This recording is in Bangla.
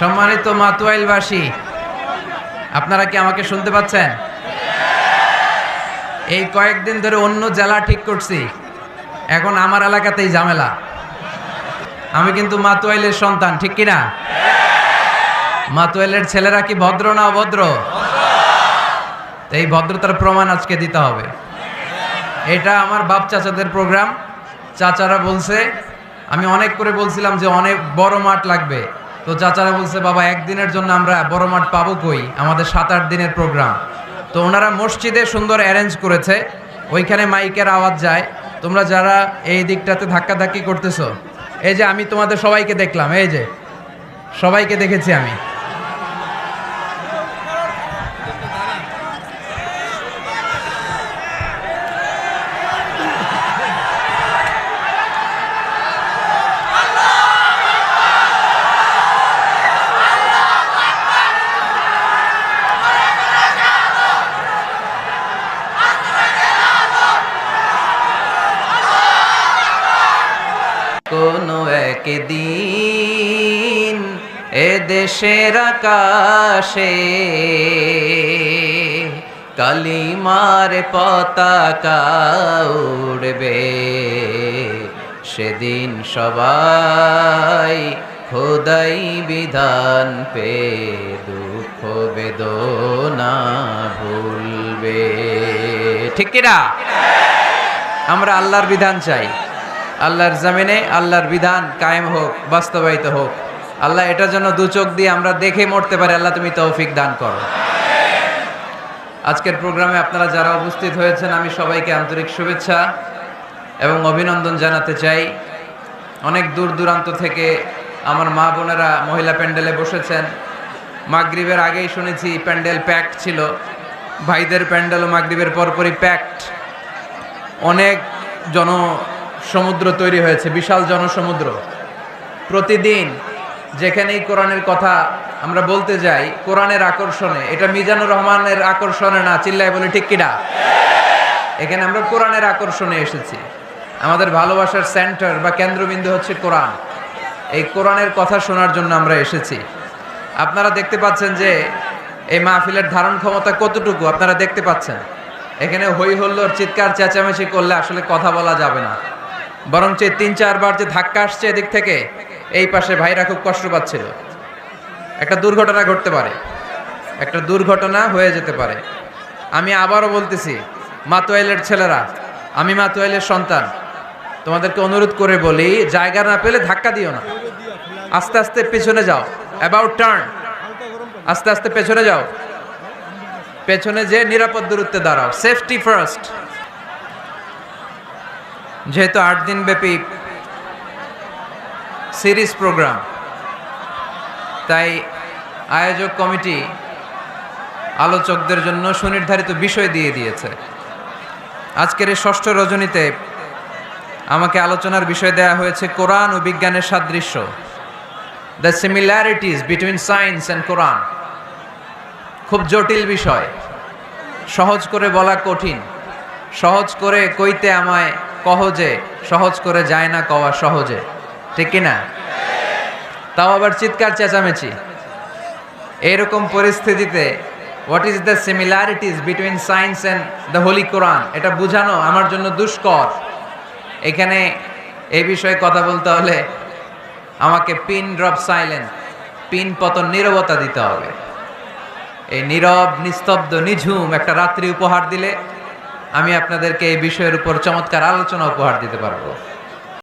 সম্মানিত মাতুয়াইলবাসী, আপনারা কি আমাকে শুনতে পাচ্ছেন? এই কয়েকদিন ধরে অন্য জেলা ঠিক করছি। এখন আমার এলাকাতেই ঝামেলা। আমি কিন্তু মাতুয়াইলের সন্তান, ঠিক কি না মাতুয়াইলের ছেলেরা কি ভদ্র না অভদ্র? এই ভদ্রতার প্রমাণ আজকে দিতে হবে। এটা আমার বাপ চাচাদের প্রোগ্রাম। চাচারা বলছে, আমি অনেক করে বলছিলাম যে অনেক বড় মাঠ লাগবে। তো চাচারা বলছে, বাবা, একদিনের জন্য আমরা বড় মাঠ পাবো কই? আমাদের সাত আট দিনের প্রোগ্রাম তো ওনারা মসজিদে সুন্দর অ্যারেঞ্জ করেছে। ওইখানে মাইকের আওয়াজ যায়। তোমরা যারা এই দিকটাতে ধাক্কাধাক্কি করতেছো, এই যে আমি তোমাদের সবাইকে দেখলাম, এই যে সবাইকে দেখেছি আমি। কোনো একদিন এ দেশের আকাশে কালিমার পতাকা উড়বে। সেদিন সবাই খোদাই বিধান পে দুঃখ বেদনা ভুলবে। ঠিক কিনা? আমরা আল্লাহর বিধান চাই। আল্লাহর জামিনে আল্লাহর বিধান কায়েম হোক, বাস্তবায়িত হোক। আল্লাহ এটার জন্য দু চোখ দিয়ে আমরা দেখে মরতে পারি, আল্লাহ তুমি তৌফিক দান করো। আজকের প্রোগ্রামে আপনারা যারা উপস্থিত হয়েছেন, আমি সবাইকে আন্তরিক শুভেচ্ছা এবং অভিনন্দন জানাতে চাই। অনেক দূর দূরান্ত থেকে আমার মা বোনেরা মহিলা প্যান্ডেলে বসেছেন। মাগরিবের আগেই শুনেছি প্যান্ডেল প্যাকড ছিল। ভাইদের প্যান্ডেল ও মাগরিবের পরপরই প্যাকড অনেক জন সমুদ্র তৈরি হয়েছে, বিশাল জনসমুদ্র। প্রতিদিন যেখানেই কোরআনের কথা আমরা বলতে যাই, কোরআনের আকর্ষণে, এটা মিজানুর রহমানের আকর্ষণে না, চিল্লায় বলে ঠিক কিনা? এখানে আমরা কোরআনের আকর্ষণে এসেছি। আমাদের ভালোবাসার সেন্টার বা কেন্দ্রবিন্দু হচ্ছে কোরআন। এই কোরআনের কথা শোনার জন্য আমরা এসেছি। আপনারা দেখতে পাচ্ছেন যে এই মাহফিলের ধারণ ক্ষমতা কতটুকু, আপনারা দেখতে পাচ্ছেন। এখানে হই হল্লোর চিৎকার, চেঁচামেচি করলে আসলে কথা বলা যাবে না। বরং যে তিন, চারবার যে ধাক্কা আসছে এদিক থেকে, এই পাশে ভাইরা খুব কষ্ট পাচ্ছিল। একটা দুর্ঘটনা ঘটতে পারে। একটা দুর্ঘটনা হয়ে যেতে পারে। আমি আবারও বলতেছি মাতোয়াইলের ছেলেরা, আমি মাতোয়াইলের সন্তান। তোমাদেরকে অনুরোধ করে বলি, জায়গা না পেলে ধাক্কা দিও না। আস্তে আস্তে পেছনে যাও। অ্যাবাউট টার্ন আস্তে আস্তে পেছনে যাও। পেছনে যে নিরাপদ দূরত্বে দাঁড়াও। সেফটি ফার্স্ট যেহেতু আট দিন ব্যাপী সিরিজ প্রোগ্রাম, তাই আয়োজক কমিটি আলোচকদের জন্য সুনির্ধারিত বিষয় দিয়ে দিয়েছে। আজকের এই ষষ্ঠ রজনীতে আমাকে আলোচনার বিষয় দেওয়া হয়েছে কোরআন ও বিজ্ঞানের সাদৃশ্য the similarities between science and Quran খুব জটিল বিষয়, সহজ করে বলা কঠিন, সহজ করে কইতে আমায় কহজে, সহজ করে যায় না কওয়া সহজে। ঠিক কিনা? তাও আবার চিৎকার চেঁচামেচি। এরকম পরিস্থিতিতে what is the similarities between science and the holy Quran এটা বোঝানো আমার জন্য দুষ্কর। এখানে এই বিষয়ে কথা বলতে হলে আমাকে পিন ড্রপ সাইলেন্ট পিন পতন নীরবতা দিতে হবে। এই নীরব, নিস্তব্ধ, নিঝুম একটা রাত্রি উপহার দিলে আমি আপনাদেরকে এই বিষয়ের উপর চমৎকার আলোচনা উপহার দিতে পারব।